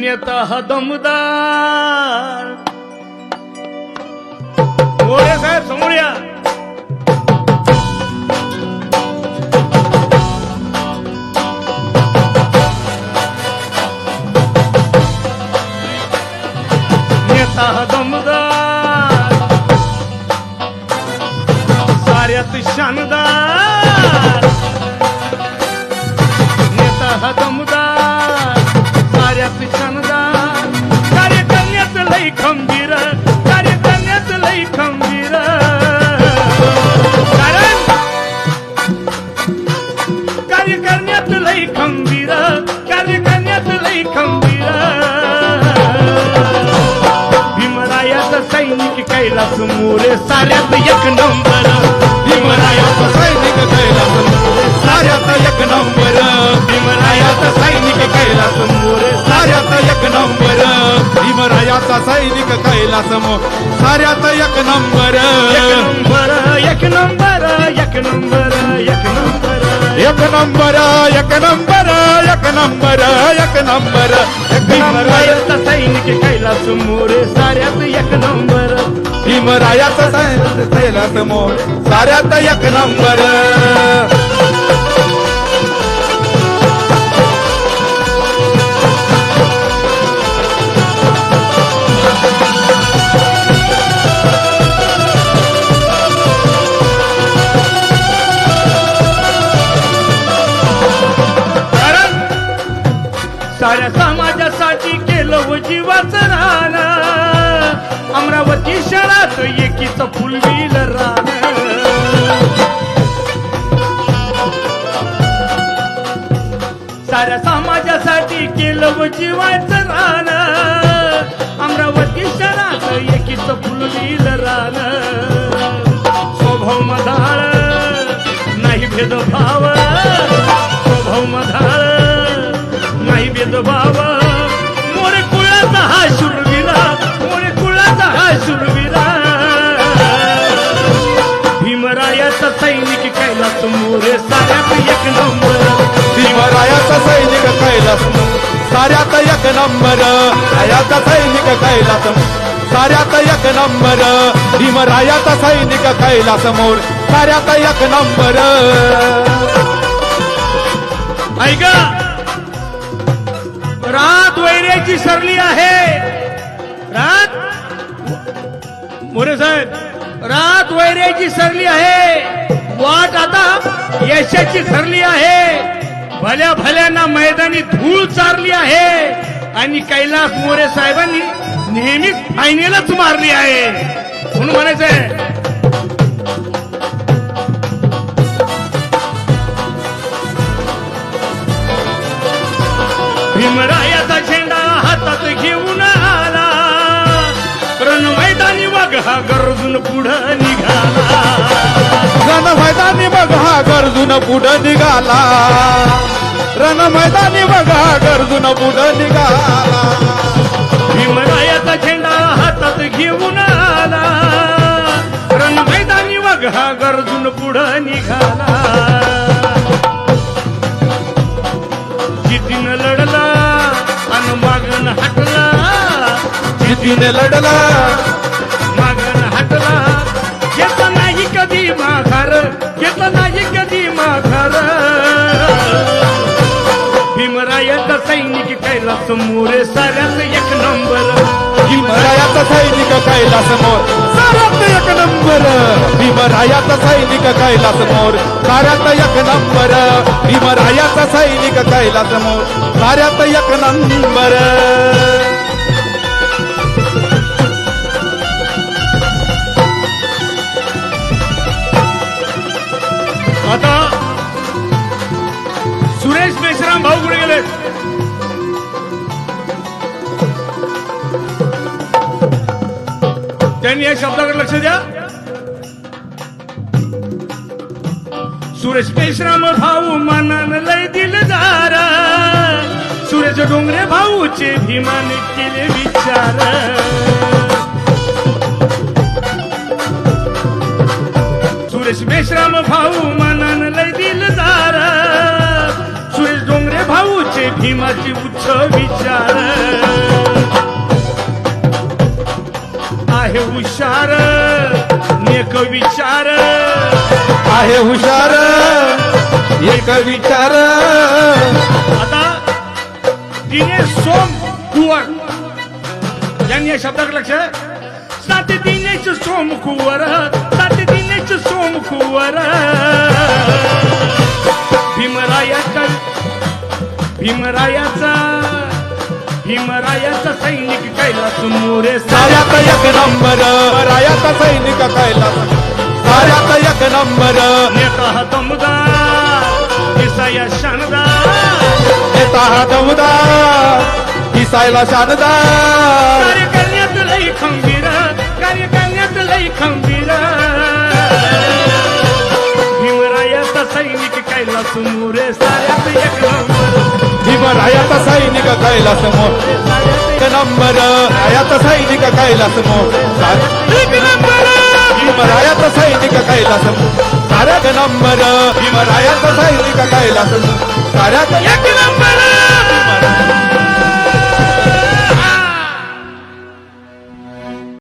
નેત દમદાર મોરે સાહેબ સમોડિયા દમદાર સાર્યત શાનદાર. નેતા દમદાર साऱ्या शानदार नेता कार्य करण्यात लई खंबीर. कार्य करण्यात लई खंबीर. कारण कार्य करण्यात लई खंबीर. कार्य करण्यात लई खंबीर. भीमरायाचा सैनिक कैलास मोरे साऱ्यात एक नंबर. भीमरायाचा सैनिक कैलास मोरे साऱ्यात एक नंबर. सैनिक कैलास मो साऱ्यात एक नंबर. एक नंबर एक नंबर एक नंबर एक नंबर. एक नंबर एक नंबर एक नंबर एक नंबर. एक नंबर भीमरायाचा सैनिक कैलास मोरे साऱ्यात एक नंबर. भीमरायाचा सैनिक कैलास मो साऱ्यात एक नंबर. समाजासाठी केलं व जीवाचं रान. अमरावती शहरात एकीच फुलविल रान. साऱ्या समाजासाठी केलं व जीवाचं अमरावती शहरात एकीच फुलविल रान. स्वभाव मधाळ नाही भेदभाव. सैनिक कैलास। साऱ्यात एक नंबर। रायाचा सैनिक कैलास। साऱ्यात एक नंबर। भीमरायाचा सैनिक कैलास मोर। साऱ्यात एक नंबर। ऐका रात वैऱ्याची सरली आहे। रात? मोरे साहेब रात वैऱ्याची सरली आहे. वाट आता यशाची सरली आहे. भल्या भल्यांना मैदानी धूळ चारली आहे आणि कैलास मोरे साहेबांनी नेहमीच फायनलच मारली आहे. म्हणून म्हणायचंय भीमरायाचा झेंडा हातात घेऊन आला. रण मैदानी वाघ हा गरजून पुढं निघाला. गरजून पुढं निघाला. रण मैदानी बघा गरजून पुढं निघाला. भीमरायाचा झेंडा हातात घेऊन आला. रण मैदानी हा गरजून पुढं निघाला. जितीनं लढला अन मागण हटला. जितीने लढला समोर कैलास एक नंबर. भीमरायाचा सैनिक कैलास समोर साऱ्यात एक नंबर. भीमरायाचा सैनिक कैलास समोर साऱ्यात एक नंबर. भीमरायाचा सैनिक कैलास समोर साऱ्यात एक नंबर. त्यांनी या शब्दाकडे लक्ष द्या. सुरेश पेशराम भाऊ मानान लय दिलदार. सुरेश डोंगरे भाऊचे भीमान केले विचार. सुरेश मेश्राम भाऊ मानान लय दिलदार. सुरेश डोंगरे भाऊचे भीमाची भीमाचे उच्च विचार. हुशार नेक विचार. आहे हुशार एक विचार. आता दिनेश सोम कुवर. यांनी या शब्दाकडे लक्ष साते दिनेश सोम कुवर साते दिनेश सोम कुवर. भीमरायाचा भीमरायाचा भीमरायाचा सैनिक मोरे साऱ्यात एक नंबर. रायाचा सैनिक कैलास. साऱ्यात एक नंबर. नेता हा दमदार दिसाया शानदार नेता हा दमदार दिसायला शानदार कार्य करण्यात लई खंबीर. कार्य करण्यात लई खंबीर. भीमरायाचा सैनिक कैलास मोरे साऱ्यात एक नंबर. भीमरायाचा सैनिक कैलास मोर एक नंबर. रायाचा सैनिक कैलास मोर. एक नंबर. भीमरायाचा सैनिक कैलास मोर. साऱ्यात नंबर. भीमरायाचा सैनिक कैलास मोर. साऱ्यात एक नंबर.